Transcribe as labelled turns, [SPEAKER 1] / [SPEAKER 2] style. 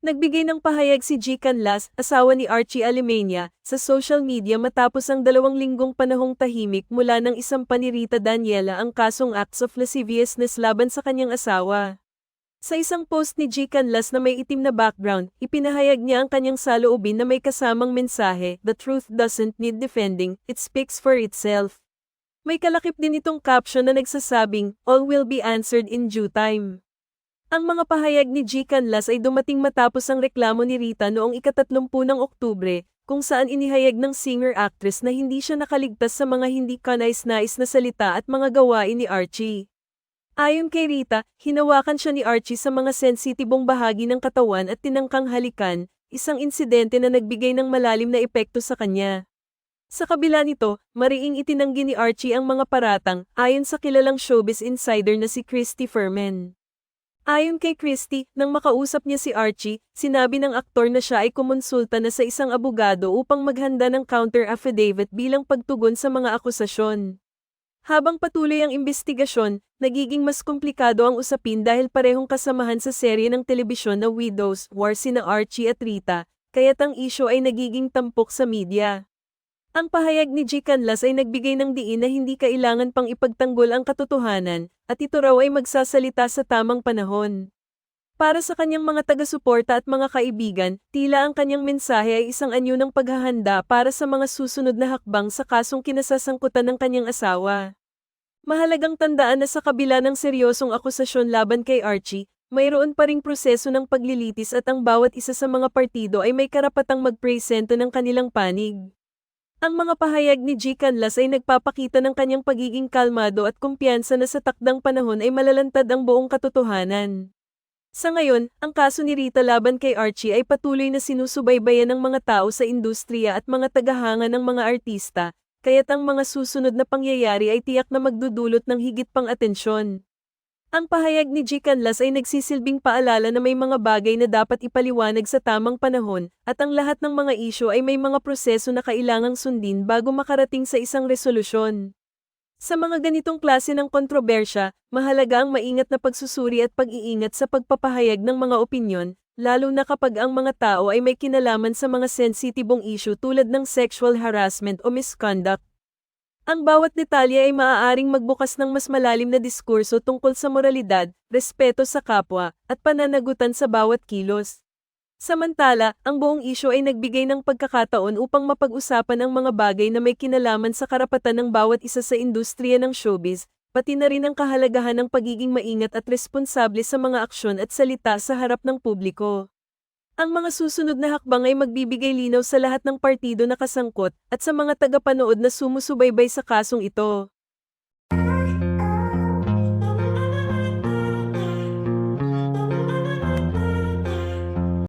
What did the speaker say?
[SPEAKER 1] Nagbigay ng pahayag si G. Canlas, asawa ni Archie Alemania, sa social media matapos ang dalawang linggong panahong tahimik mula ng isang panirita Daniela ang kasong acts of lasciviousness laban sa kanyang asawa. Sa isang post ni G. Canlas na may itim na background, ipinahayag niya ang kanyang saloobin na may kasamang mensahe, The truth doesn't need defending, it speaks for itself. May kalakip din itong caption na nagsasabing, All will be answered in due time. Ang mga pahayag ni G. Canlas ay dumating matapos ang reklamo ni Rita noong ikatatlumpu ng Oktubre, kung saan inihayag ng singer-actress na hindi siya nakaligtas sa mga hindi kanais-nais na salita at mga gawain ni Archie. Ayon kay Rita, hinawakan siya ni Archie sa mga sensitibong bahagi ng katawan at tinangkang halikan, isang insidente na nagbigay ng malalim na epekto sa kanya. Sa kabila nito, mariing itinanggi ni Archie ang mga paratang, ayon sa kilalang showbiz insider na si Christy Ferman. Ayon kay Christy, nang makausap niya si Archie, sinabi ng aktor na siya ay kumonsulta na sa isang abogado upang maghanda ng counter affidavit bilang pagtugon sa mga akusasyon. Habang patuloy ang investigasyon, nagiging mas komplikado ang usapin dahil parehong kasamahan sa serye ng telebisyon na Widows War sina Archie at Rita, kaya't ang isyo ay nagiging tampok sa media. Ang pahayag ni G. Canlas ay nagbigay ng diin na hindi kailangan pang ipagtanggol ang katotohanan, at ito raw ay magsasalita sa tamang panahon. Para sa kanyang mga taga-suporta at mga kaibigan, tila ang kanyang mensahe ay isang anyo ng paghahanda para sa mga susunod na hakbang sa kasong kinasasangkutan ng kanyang asawa. Mahalagang tandaan na sa kabila ng seryosong akusasyon laban kay Archie, mayroon pa ring proseso ng paglilitis at ang bawat isa sa mga partido ay may karapatang magpresento ng kanilang panig. Ang mga pahayag ni G. Canlas ay nagpapakita ng kanyang pagiging kalmado at kumpiyansa na sa takdang panahon ay malalantad ang buong katotohanan. Sa ngayon, ang kaso ni Rita laban kay Archie ay patuloy na sinusubaybayan ng mga tao sa industriya at mga tagahanga ng mga artista, kaya't ang mga susunod na pangyayari ay tiyak na magdudulot ng higit pang atensyon. Ang pahayag ni G. Canlas ay nagsisilbing paalala na may mga bagay na dapat ipaliwanag sa tamang panahon, at ang lahat ng mga isyo ay may mga proseso na kailangang sundin bago makarating sa isang resolusyon. Sa mga ganitong klase ng kontrobersya, mahalaga ang maingat na pagsusuri at pag-iingat sa pagpapahayag ng mga opinyon, lalo na kapag ang mga tao ay may kinalaman sa mga sensitibong isyu tulad ng sexual harassment o misconduct. Ang bawat detalye ay maaaring magbukas ng mas malalim na diskurso tungkol sa moralidad, respeto sa kapwa, at pananagutan sa bawat kilos. Samantala, ang buong isyo ay nagbigay ng pagkakataon upang mapag-usapan ang mga bagay na may kinalaman sa karapatan ng bawat isa sa industriya ng showbiz, pati na rin ang kahalagahan ng pagiging maingat at responsable sa mga aksyon at salita sa harap ng publiko. Ang mga susunod na hakbang ay magbibigay linaw sa lahat ng partido na kasangkot at sa mga tagapanood na sumusubaybay sa kasong ito.